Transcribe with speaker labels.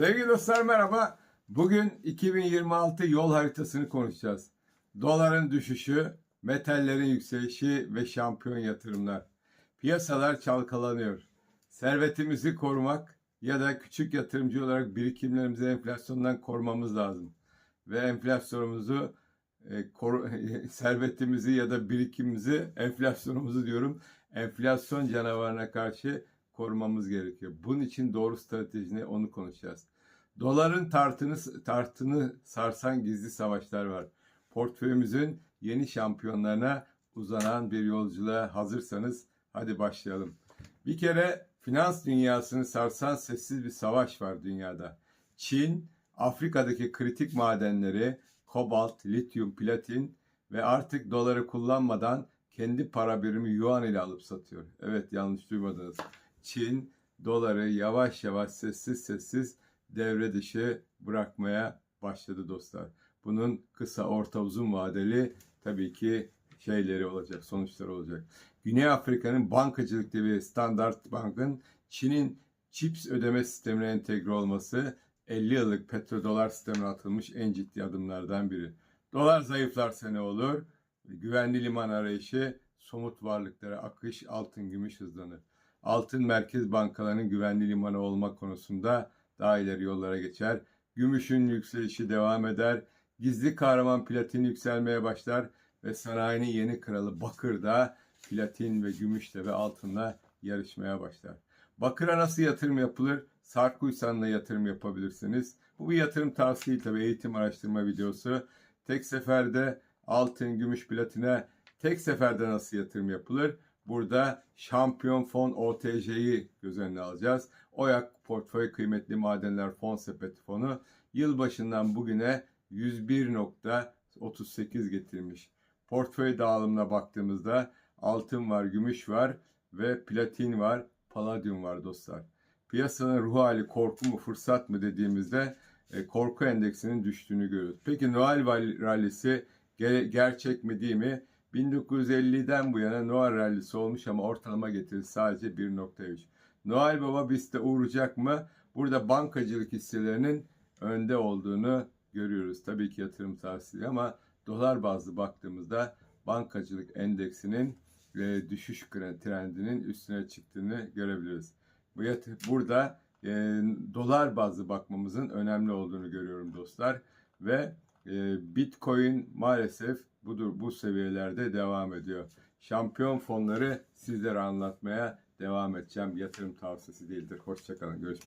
Speaker 1: Sevgili dostlar merhaba. Bugün 2026 yol haritasını konuşacağız. Doların düşüşü, metallerin yükselişi ve şampiyon yatırımlar. Piyasalar çalkalanıyor. Servetimizi korumak ya da küçük yatırımcı olarak birikimlerimizi enflasyondan korumamız lazım. Ve enflasyonumuzu e, koru- servetimizi ya da birikimimizi, enflasyonumuzu diyorum, enflasyon canavarına karşı korumamız gerekiyor. Bunun için doğru strateji ne onu konuşacağız. Doların tartını tartını sarsan gizli savaşlar var. Portföyümüzün yeni şampiyonlarına uzanan bir yolculuğa hazırsanız hadi başlayalım. Bir kere finans dünyasını sarsan sessiz bir savaş var dünyada. Çin, Afrika'daki kritik madenleri kobalt, lityum, platin ve artık doları kullanmadan kendi para birimi yuan ile alıp satıyor. Evet yanlış duymadınız. Çin doları yavaş yavaş sessiz sessiz devre dışı bırakmaya başladı dostlar. Bunun kısa, orta, uzun vadeli tabii ki şeyleri olacak, sonuçları olacak. Güney Afrika'nın bankacılık devi Standard Bank'ın Çin'in CHIPS ödeme sistemine entegre olması 50 yıllık petrodolar sistemine atılmış en ciddi adımlardan biri. Dolar zayıflarsa ne olur? Güvenli liman arayışı, somut varlıklara akış, altın, gümüş hızlanır. Altın merkez bankalarının güvenli limanı olma konusunda daha ileri yollara geçer. Gümüşün yükselişi devam eder. Gizli kahraman platin yükselmeye başlar ve sanayinin yeni kralı bakır da platin ve gümüşle ve altınla yarışmaya başlar. Bakıra nasıl yatırım yapılır? Sarkuysan'la yatırım yapabilirsiniz. Bu bir yatırım tavsiye tabii eğitim araştırma videosu. Tek seferde altın, gümüş, platine tek seferde nasıl yatırım yapılır? Burada şampiyon fon OTC'yi göz önüne alacağız. OYAK Portföy Kıymetli Madenler Fon Sepeti Fonu yılbaşından bugüne 101.38 getirmiş. Portföy dağılımına baktığımızda altın var, gümüş var ve platin var, paladyum var dostlar. Piyasanın ruh hali korku mu fırsat mı dediğimizde e, korku endeksinin düştüğünü görüyoruz. Peki Noel rallisi ge- gerçek mi değil mi? 1950'den bu yana Noel rallisi olmuş ama ortalama getiri sadece 1.3. Noel Baba BIST'e uğrayacak mı? Burada bankacılık hisselerinin önde olduğunu görüyoruz. Tabii ki yatırım tavsiye ama dolar bazlı baktığımızda bankacılık endeksinin e, düşüş trendinin üstüne çıktığını görebiliriz. Bu Burada e, dolar bazlı bakmamızın önemli olduğunu görüyorum dostlar ve Bitcoin maalesef budur bu seviyelerde devam ediyor. Şampiyon fonları sizlere anlatmaya devam edeceğim. Yatırım tavsiyesi değildir. Hoşçakalın. Görüşmek